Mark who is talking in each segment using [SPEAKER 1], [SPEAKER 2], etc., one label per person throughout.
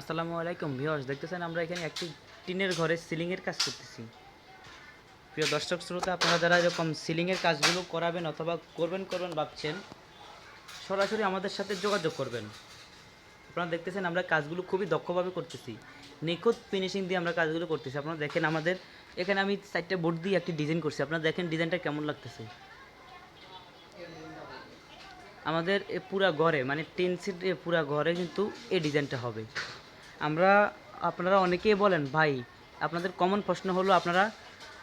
[SPEAKER 1] আসসালামু আলাইকুম ভিউয়ার্স, দেখতেছেন আমরা এখানে একটি টিনের ঘরে সিলিংয়ের কাজ করতেছি। প্রিয় দর্শক শ্রোতা, আপনারা যারা এরকম সিলিংয়ের কাজগুলো করাবেন অথবা করবেন করবেন ভাবছেন, সরাসরি আমাদের সাথে যোগাযোগ করবেন। আপনারা দেখতেছেন আমরা কাজগুলো খুবই দক্ষভাবে করতেছি। নিখুঁত ফিনিশিং দিয়ে আমরা কাজগুলো করতেছি। আপনারা দেখেন আমাদের, এখানে আমি চারটে বোর্ড দিয়ে একটি ডিজাইন করছি। আপনারা দেখেন ডিজাইনটা কেমন লাগতেছে। আমাদের এ পুরা ঘরে মানে টেন সিট পুরা ঘরে কিন্তু এই ডিজাইনটা হবে। আমরা আপনারা অনেকেই বলেন, ভাই, আপনাদের কমন প্রশ্ন হলো আপনারা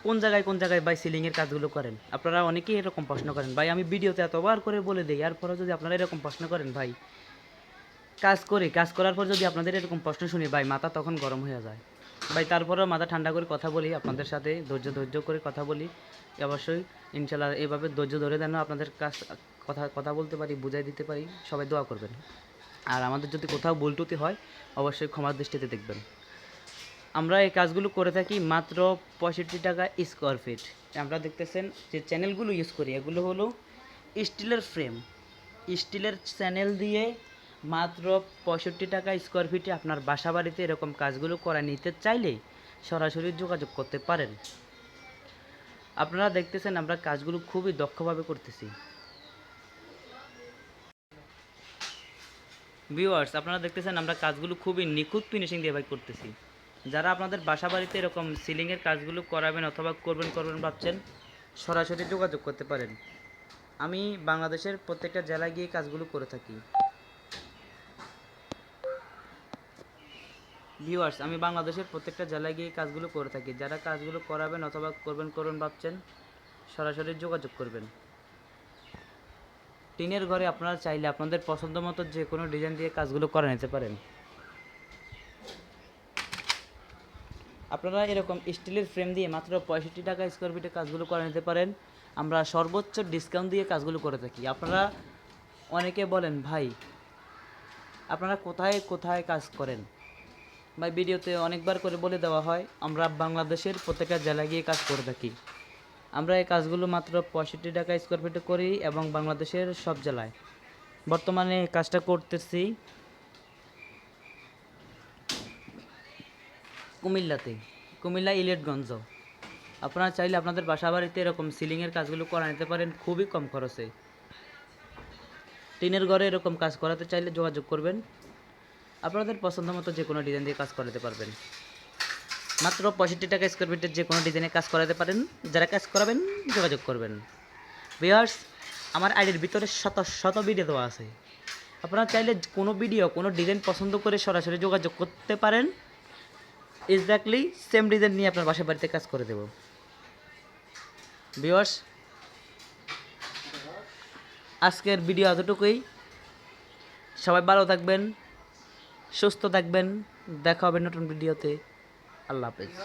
[SPEAKER 1] কোন জায়গায় কোন জায়গায় ভাই সিলিংয়ের কাজগুলো করেন? আপনারা অনেকেই এরকম প্রশ্ন করেন, ভাই, আমি ভিডিওতে এতবার করে বলে দিই এরপরে যদি আপনারা এরকম প্রশ্ন করেন, ভাই, কাজ করি, কাজ করার পর যদি আপনাদের এরকম প্রশ্ন শুনি, ভাই, মাথা তখন গরম হয়ে যায়। ভাই, তারপরেও মাথা ঠান্ডা করে কথা বলি, আপনাদের সাথে ধৈর্য ধৈর্য করে কথা বলি অবশ্যই ইনশাল্লাহ এভাবে ধৈর্য ধরে যেন আপনাদের কাজ, কথা কথা বলতে পারি, বুঝাই দিতে পারি, সবাই দোয়া করবেন। আর আমাদের যদি কোথাও ভুল ত্রুটি হয়, অবশ্যই ক্ষমার দৃষ্টিতে দেখবেন। আমরা এই কাজগুলো করে থাকি মাত্র পঁয়ষট্টি টাকা স্কোয়ার ফিট আমরা দেখতেছেন যে চ্যানেলগুলো ইউজ করি, এগুলো হলো স্টিলের ফ্রেম স্টিলের চ্যানেল দিয়ে মাত্র পঁয়ষট্টি টাকা স্কোয়ার ফিটে আপনার বাসা বাড়িতে এরকম কাজগুলো করা নিতে চাইলে সরাসরি যোগাযোগ করতে পারেন। আপনারা দেখতেছেন আমরা কাজগুলো খুবই দক্ষভাবে করতেছি। ভিউয়ার্স আপনারা দেখতেছেন আমরা কাজগুলো খুবই নিখুঁত ফিনিশিং দিয়ে ভাই করতেছি। যারা আপনাদের বাসা বাড়িতে এরকম সিলিংয়ের কাজগুলো করাবেন অথবা করবেন করবেন ভাবছেন, সরাসরি যোগাযোগ করতে পারেন। আমি বাংলাদেশের প্রত্যেকটা জেলায় গিয়ে কাজগুলো করে থাকি। ভিউয়ার্স আমি বাংলাদেশের প্রত্যেকটা জেলায় গিয়ে কাজগুলো করে থাকি। যারা কাজগুলো করাবেন অথবা করবেন করবেন ভাবছেন, সরাসরি যোগাযোগ করবেন। টিনের ঘরে আপনারা চাইলে আপনাদের পছন্দ মতো যে কোনো ডিজাইন দিয়ে কাজগুলো করে নিতে পারেন। আপনারা এরকম স্টিলের ফ্রেম দিয়ে মাত্র পঁয়ষট্টি টাকা স্কোয়ার ফিটে কাজগুলো করে নিতে পারেন। আমরা সর্বোচ্চ ডিসকাউন্ট দিয়ে কাজগুলো করে থাকি। আপনারা অনেকে বলেন, ভাই, আপনারা কোথায় কোথায় কাজ করেন? ভাই, ভিডিওতে অনেকবার করে বলে দেওয়া হয়, আমরা বাংলাদেশের প্রত্যেকটা জেলায় গিয়ে কাজ করে থাকি। আমরা এই কাজগুলো মাত্র পঁয়ষট্টি টাকা স্কোয়ার ফিটে করি এবং বাংলাদেশের সব জেলায়। বর্তমানে কাজটা করতেছি কুমিল্লাতে, কুমিল্লা ইলেটগঞ্জ আপনারা চাইলে আপনাদের বাসা বাড়িতে এরকম সিলিংয়ের কাজগুলো করা নিতে পারেন, খুবই কম খরচে। টিনের ঘরে এরকম কাজ করাতে চাইলে যোগাযোগ করবেন। আপনাদের পছন্দ মতো যে কোনো ডিজাইন দিয়ে কাজ করাতে পারবেন। মাত্র পঁয়ষট্টি টাকা স্কোয়ার ফিটের যে কোনো ডিজাইনে কাজ করাতে পারেন, যারা কাজ করাবেন, যোগাযোগ করবেন। ভিউয়ার্স আমার আইডির ভিতরে শত শত ভিডিও দেওয়া আছে। আপনারা চাইলে কোনো ভিডিও কোনো ডিজাইন পছন্দ করে সরাসরি যোগাযোগ করতে পারেন। এক্স্যাক্টলি সেম ডিজাইন নিয়ে আপনার বাসা বাড়িতে কাজ করে দেব। ভিউয়ার্স আজকের ভিডিও এতটুকুই। সবাই ভালো থাকবেন, সুস্থ থাকবেন। দেখা হবে নতুন ভিডিওতে আল্লাহ হাফেজ।